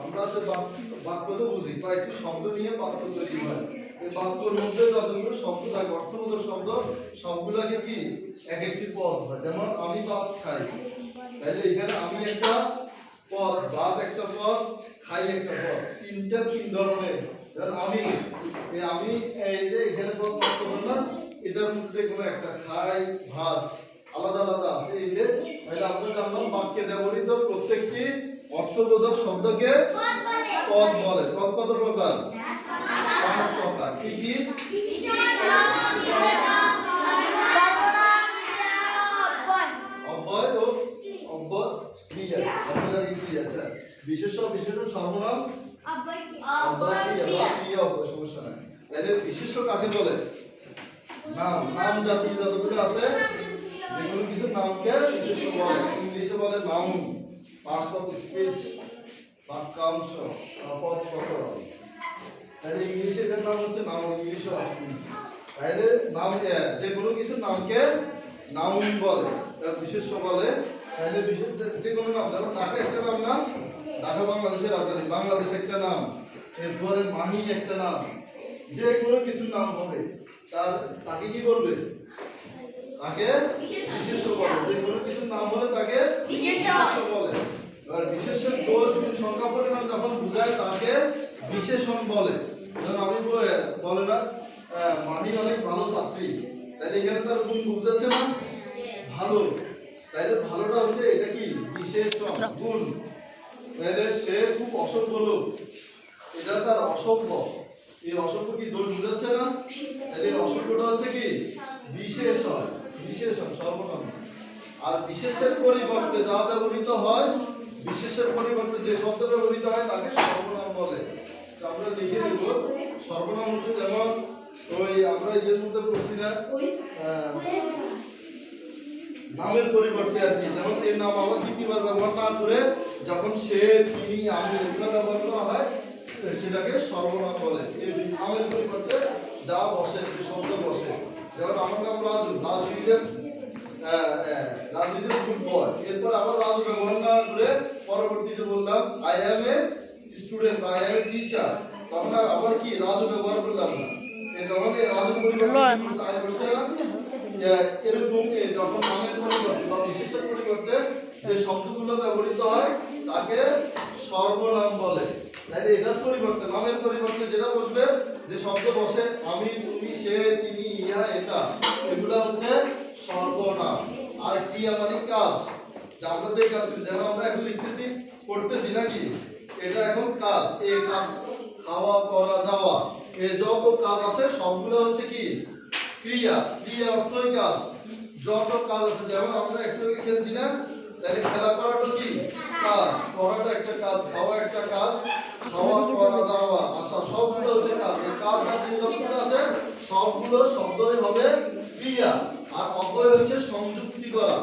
আমরা কি এক একটি পদ হয় যেমন আমি ভাত খাই তাহলে এখানে আমি একটা পদ ভাত একটা পদ খাই একটা পদ তিনটা তিন ধরনের আমি আমি এই যে এখানে পদ না, এটার মধ্যে কোনো একটা খাই, ভাত আলাদা আলাদা আছে। এই যে, তাহলে আমরা জানলাম বাক্যে ব্যবহৃত প্রত্যেকটি অর্থবোধক শব্দকে পদ বলে। পদ কত প্রকার? পাঁচ প্রকার। কি কি? ও বিশেষ সর্বনাম? সমস্যা নাই। বিশেষ্য কাকে বলে? নাম। নাম জাতি যতগুলো আছে কিছু নামকে বিশেষ্য বলে ইংলিশে বলে নাউন পার্টস অফ স্পিচ বাক্যাংশ পদ প্রকরণ তাহলে ইংলিশে এটার নাম হচ্ছে নাম ইংলিশও আছে তাহলে নাম যে কোনো কিছু নামকে নাউন বলে বিশেষ্য বলে, তাহলে বিশেষ যে- কোনো নাম যেমন ঢাকা একটা নাম না, ঢাকা বাংলাদেশের রাজধানী, বাংলাদেশ একটা নাম এরপরে মাহি একটা নাম যে কোনো কিছু নাম হবে, তার তাকে কি করবে তাকে বিশেষ্য বলে। যে কোনো কিছু নাম হলে তাকে বিশেষ্য। বলে। এবার বিশেষণ দোষ সংখ্যা পরিমাণ যখন বোঝায় তাকে বিশেষণ বলে। যেমন আমি বলে বলে না মাহি অনেক ভালো ছাত্রী। তাহলে এখানে তার গুণ বুঝাচ্ছে না? ভালো। তাইলে ভালোটা হচ্ছে এটা কি? বিশেষণ গুণ। তাহলে সে খুব অসভ্য লোক। এটা তার অসভ্য। এই অসভ্য কি দোষ বুঝাচ্ছে না? তাহলে এই অসভ্যটা হচ্ছে কি? বিশেষণ বিশেষণ সর্বনাম আর বিশেষের পরিবর্তে যা ব্যবহৃত হয়, বিশেষের পরিবর্তে যে শব্দ ব্যবহৃত হয়, তাকে সর্বনাম বলে। আমরা লিখে দেব সর্বনাম হচ্ছে যেমন, ওই আমরা এর মধ্যে পড়ছি না নামের পরিবর্তে আর কি। যেমন এই নাম আবার দ্বিতীয়বার ব্যবহার না করে যখন সে, তিনি, আমি, এগুলো ব্যবহার করা হয়, সেটাকে সর্বনাম বলে। যা বসে যে শব্দ বসে। যেমন আমার নাম Raju Raju is Raju is good boy এরপর আবার রাজু ব্যবহার না করে পরবর্তীতে বললাম I am a student I am a teacher তখন আর আবার কি রাজু ব্যবহার করলাম না। তখন এই রাজু এরকম যখন নামের পরিবর্তে বা বিশেষের পরিবর্তে যে শব্দগুলো ব্যবহৃত হয় তাকে সর্বনাম বলে। তাহলে এটার পরিবর্তে, নামের পরিবর্তে যেটা বসবে, যে শব্দ বসে, আমি, তুমি, সে, তিনি ইহা এটা, এগুলো হচ্ছে সর্বনাম আর ক্রিয়া মানে কাজ? যে আমরা যে কাজ করি যেমন আমরা এখন লিখতেছি, করতেছি নাকি? এটা এখন কাজ, এই কাজ, খাওয়া পড়া যাওয়া। এ যত কাজ আছে, সবগুলো হচ্ছে কি? ক্রিয়া। ক্রিয়া অর্থই কাজ। যত কাজ আছে, যেমন আমরা একটু খেলছি না তাহলে খেলা করাটা কি? কাজ। পড়াটা একটা কাজ, খাওয়া একটা কাজ, খাওয়া, পড়া যাওয়া আসা সবগুলো হচ্ছে কাজ। এই কাজ জাতীয় যতগুলো আছে, সবগুলো শব্দই হবে ক্রিয়া। আর অব্যয় হচ্ছে সংযুক্তি করা।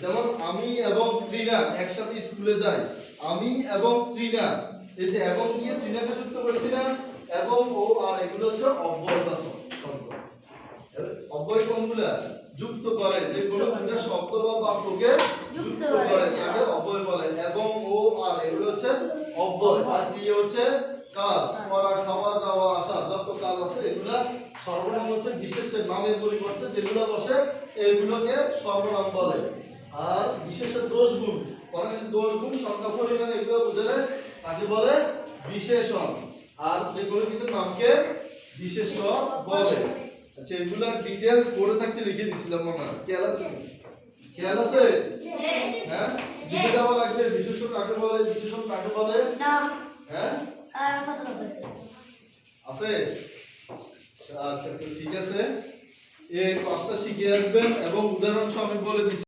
যেমন আমি এবং ত্রিনা একসাথে স্কুলে যাই। আমি এবং ত্রিনা। এই যে এবং দিয়ে ত্রিনাকে যুক্ত করছি না, এবং ও আর এগুলো হচ্ছে অব্যয়তা শব্দ। অব্যয় কোনগুলা? যুক্ত করে যে কোনো দুটা শব্দ বা বাক্যকে যুক্ত করে। তাকে অব্যয় বলে এবং ও আর এগুলো হচ্ছে অব্যয়। আর ক্রিয়া হচ্ছে কাজ করা খাওয়া যাওয়া আসা যত কাজ আছে এগুলা সর্বনাম হচ্ছে বিশেষের নামের পরিবর্তে যেগুলো বসে এগুলোকে সর্বনাম বলে। আর বিশেষের দোষ গুণ মানে দোষ গুণ সংখ্যা পরিমাণ এগুলো বুঝালে তাকে বলে বিশেষণ। আর যে কোনো কিছু নামকে বিশেষ্য বলে। আচ্ছা এগুলার ডিটেইলস পড়ে থাকতে লিখে দিছিলাম মামা খেয়াল আছে? খেয়াল আছে? হ্যাঁ? লিখে দেওয়া লাগবে বিশেষ কাকে বলে বিশেষণ কাকে বলে? হ্যাঁ? আর কত আছে? আচ্ছা তো ঠিক আছে। এই পাঁচটা শিখে আসবেন এবং উদাহরণ সহ আমি বলে দিচ্ছি